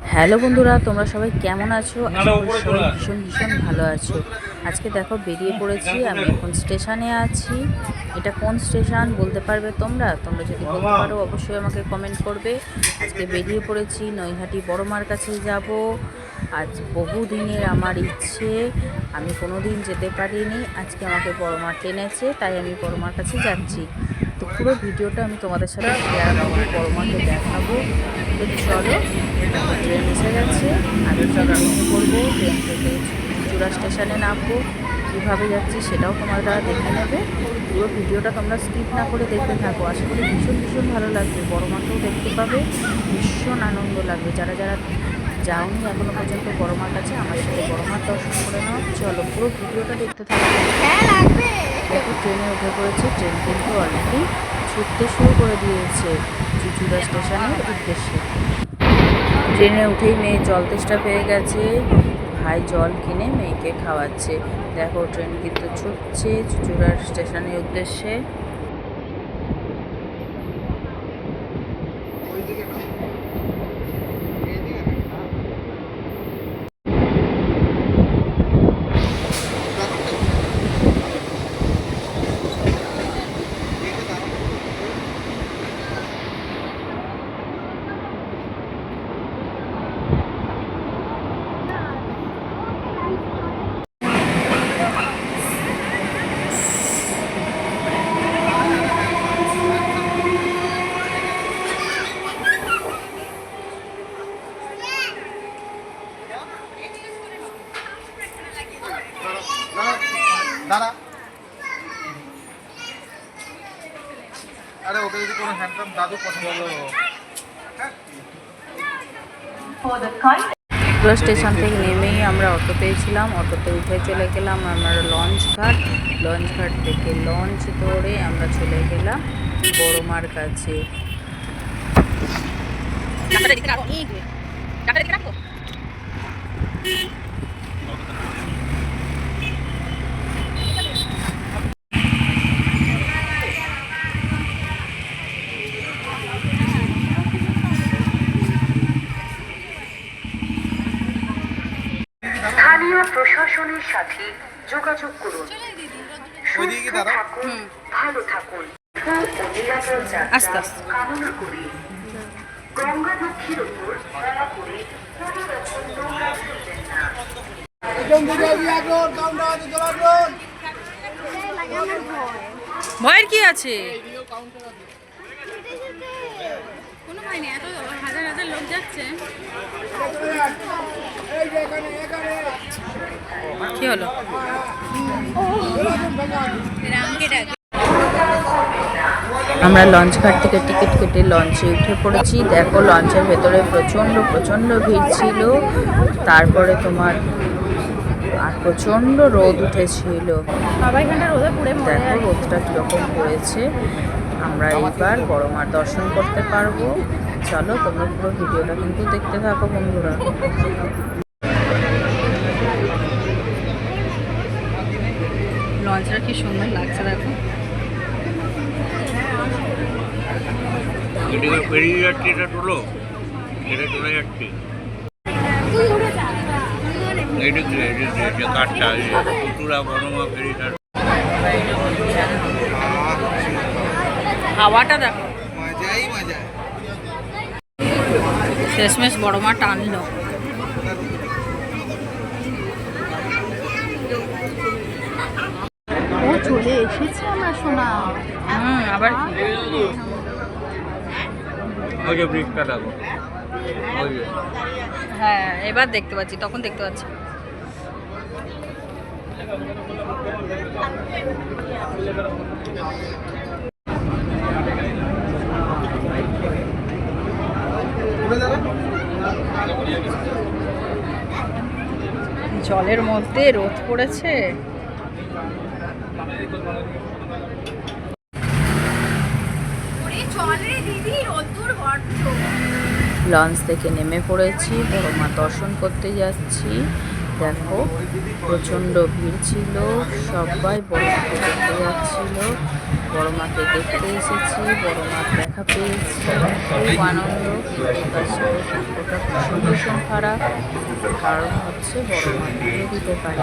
Hello বন্ধুরা তোমরা সবাই কেমন আছো? সবাই ভীষণ ভীষণ ভালো আছো। আজকে দেখো বেরিয়ে পড়েছি। আমি এখন স্টেশনে আছি। এটা কোন স্টেশন বলতে পারবে তোমরা? তোমরা যদি বলতে পারো অবশ্যই আমাকে কমেন্ট করবে। আজকে বেরিয়ে পড়েছি নৈহাটি বড়মার কাছে যাব। আজ বহু দিনের আমার ইচ্ছে। আমি কোনো দিন যেতে পারিনি। আজকে আমাকে বড়মা টেনেছে তাই আমি বড়মার কাছে যাচ্ছি। তো পুরো ভিডিওটা আমি তোমাদের সাথে শেয়ার করব বড়মাকে দেখাবো। তো চলো ট্রেন এসে গেছে। আমি ট্রেনে করব ট্রেন থেকে চূড়া স্টেশনে নামবো। কীভাবে যাচ্ছি সেটাও তোমরা দেখে নেবে। পুরো ভিডিওটা তোমরা স্কিপ না করে দেখতে থাকো। আশা করি ভীষণ ভীষণ ভালো লাগবে। বড় মাকেও দেখতে পাবে। ভীষণ আনন্দ লাগবে। যারা যারা যাওনি এখনও পর্যন্ত বড় মার কাছে, আমার সাথে বড় মার দর্শন করে নাও। চলো, পুরো ভিডিওটা দেখতে থাকো। দেখো ট্রেনে উঠে পড়েছে ট্রেন কিন্তু অলরেডি ছুটতে শুরু করে দিয়েছে চুচুড়া স্টেশনের উদ্দেশ্যে। ট্রেনে উঠেই মেয়ে জল তেষ্টা পেয়ে গেছে, ভাই জল কিনে মেয়েকে খাওয়াচ্ছে। দেখো, ট্রেন কিন্তু ছুটছে চুচুড়ার স্টেশনের উদ্দেশ্যে দাঁড়া আরে ওকে যদি কোনো হ্যান্ডসাম দাদু পছন্দ হলো চুচুড়া স্টেশন থেকে নেমেই আমরা অটোতে ছিলাম। অটোতে উঠে চলে গেলাম আমার লঞ্চ ঘাট লঞ্চ ঘাট থেকে লঞ্চ ধরে আমরা চলে গেলাম বড়মার কাছে। স্থানীয় প্রশাসনের সাথে যোগাযোগ করুন। সুস্থ থাকুন ভালো থাকুন। আস্তে আস্তে। কামনা করি। গঙ্গা লক্ষ্মীর উপর দয়া করে কোনো রকম নোংরা ফেলবেন না। ভয়ের কি আছে? কোনো ভয় নেই এত হাজার হাজার লোক যাচ্ছে। কি হলো? আমরা লঞ্চ ঘাট থেকে টিকিট কেটে লঞ্চে উঠে পড়েছি। দেখো, লঞ্চের ভেতরে প্রচণ্ড প্রচণ্ড ভিড় ছিল। তারপরে তোমার আর প্রচণ্ড রোদ উঠেছিল। দেখো, রোদটা কীরকম পড়েছে আমরা এইবার বড় মার দর্শন করতে পারব। চলো, তোমরা পুরো ভিডিওটা কিন্তু দেখতে থাকো, বন্ধুরা। লঞ্চটা কি সুন্দর লাগছে দেখো। এদিকে পেরিয়ে যাচ্ছে এটা চলে যাচ্ছে। এদিকে এদিকে যে কাঠটা? পুতুরা বনমা ফেরিটা হাওয়াটা দেখো। মজাই মজা শেষমেশ বড় মা টানলো। চলে এসেছে আমার সোনা? হুম আবার কি? ওই যে ব্রিজটা দেখো হ্যাঁ এবার দেখতে পাচ্ছি তখন দেখতে পাচ্ছি। জলের মধ্যে রোদ পড়েছে। লঞ্চ থেকে নেমে পড়েছি, বড় মা দর্শন করতে যাচ্ছি। দেখো, প্রচণ্ড ভিড় ছিল, সবাই বড় মাকে দেখতে যাচ্ছিল। বড় মাকে দেখতে এসেছি, বড় মার দেখা পেয়েছি। খুব আনন্দ সাথে ভীষণ ভীষণ খারাপ। কারণ হচ্ছে বড় মা দিতে পারে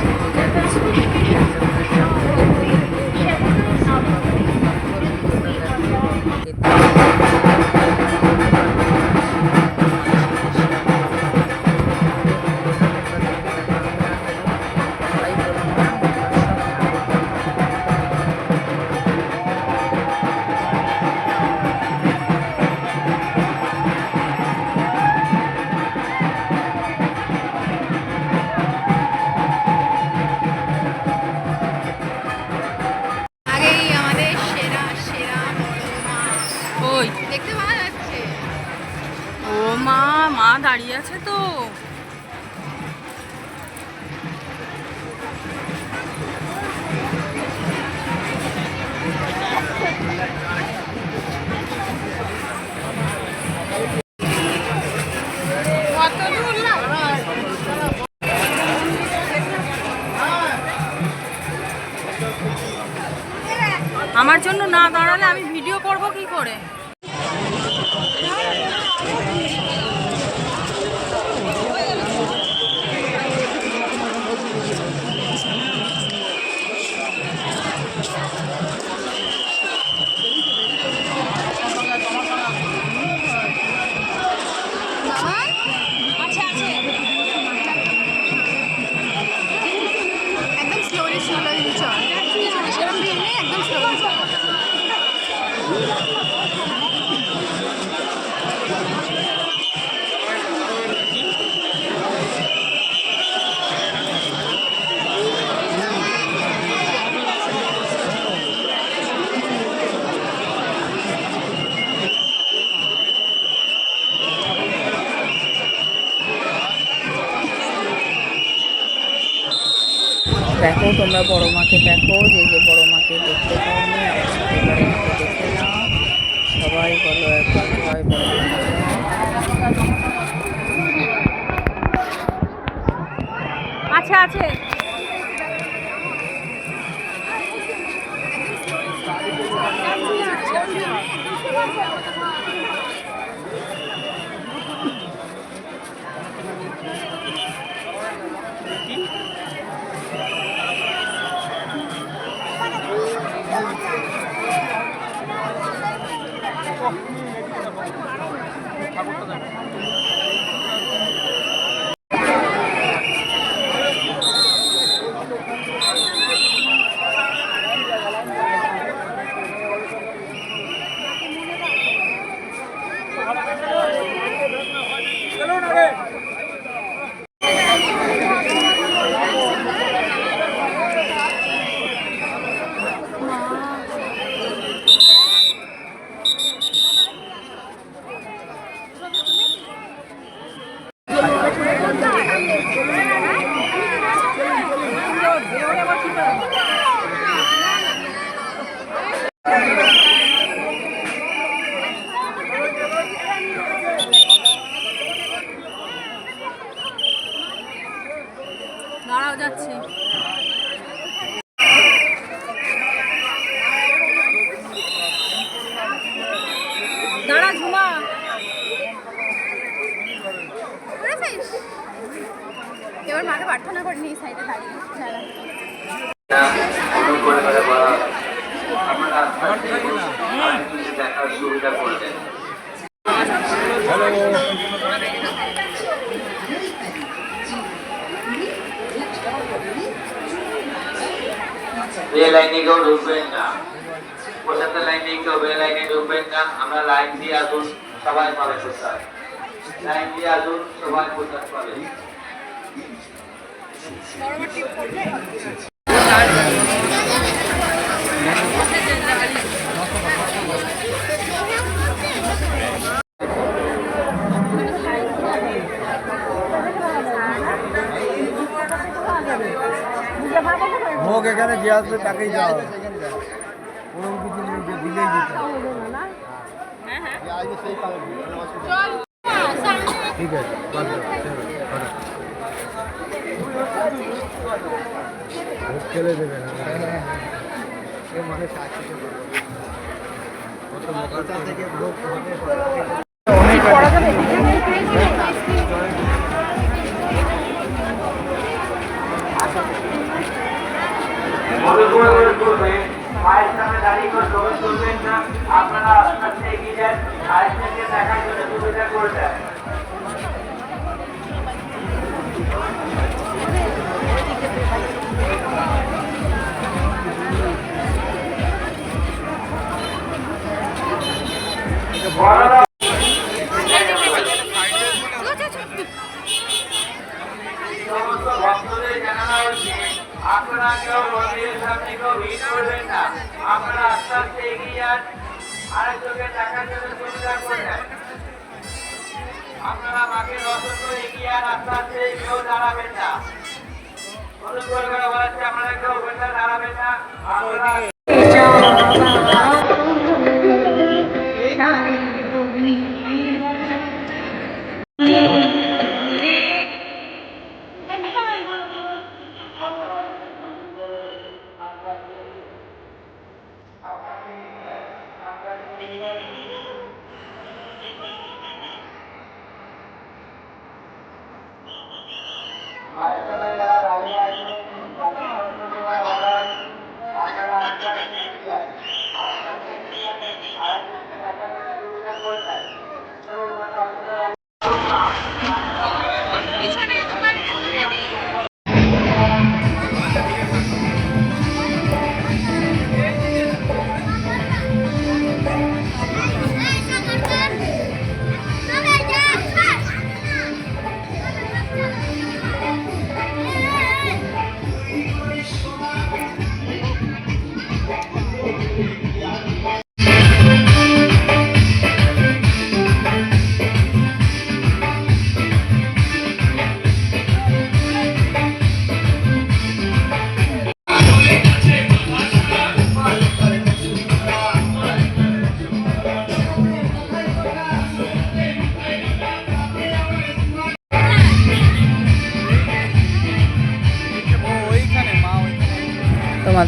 দেখো তোমরা বড় মাকে দেখো যে যে বড় মাকে দেখতে পাওনি আমার সাথে বড় মাকে দেখে নাও সবাই বলো সবাই আচ্ছা আছে। দাঁড়াও এবার মাকে প্রার্থনা করে নিই সাইডে দাঁড়িয়ে। দাঁড়া দেখার সুবিধা করলেন এ লাইনে কেউ ঢুকবেন না। পঁচাত্তর লাইনে কেউ বে লাইনে ঢুকবেন না। আমরা লাইন দিয়ে আসুন, সবাই পাবে সবাই প্রসাদ পাবে। ভোগ এখানে যে আসবে তাকেই যাওয়া ওরকম কিছু ভুলেই হ্যাঁ, হ্যাঁ। ঠিক আছে প্রবেশ করবেন না। আপনারা আস্তে আস্তে এগিয়ে যান। আরেকজনকে দেখার জন্য সুবিধা করে দেন। আপনারা মাকে এগিয়ে যান আস্তে আস্তে কেউ দাঁড়াবেন না। অনুগ্রহ করে বলা আপনারা কেউ ওখানে দাঁড়াবেন না। আপনারা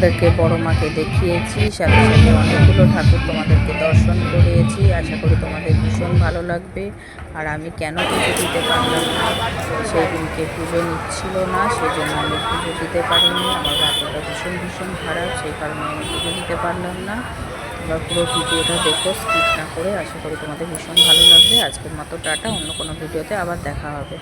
তোমাদেরকে বড় মাকে দেখিয়েছি, সাথে সাথে অনেকগুলো ঠাকুর তোমাদেরকে দর্শন করিয়েছি। আশা করি তোমাদের ভীষণ ভালো লাগবে। আর আমি কেন পুজো দিতে পারলাম না? সেই দিনকে পুজো নিচ্ছিল না সেই জন্য আমি পুজো দিতে পারিনি। আমার ভাগ্যটা ভীষণ ভীষণ খারাপ, সেই কারণে আমি পুজো দিতে পারলাম না। এবার পুরো ভিডিওটা দেখো স্কিপ না করে আশা করি তোমাদের ভীষণ ভালো লাগবে। আজকের মতো টাটা, অন্য কোনো ভিডিওতে আবার দেখা হবে।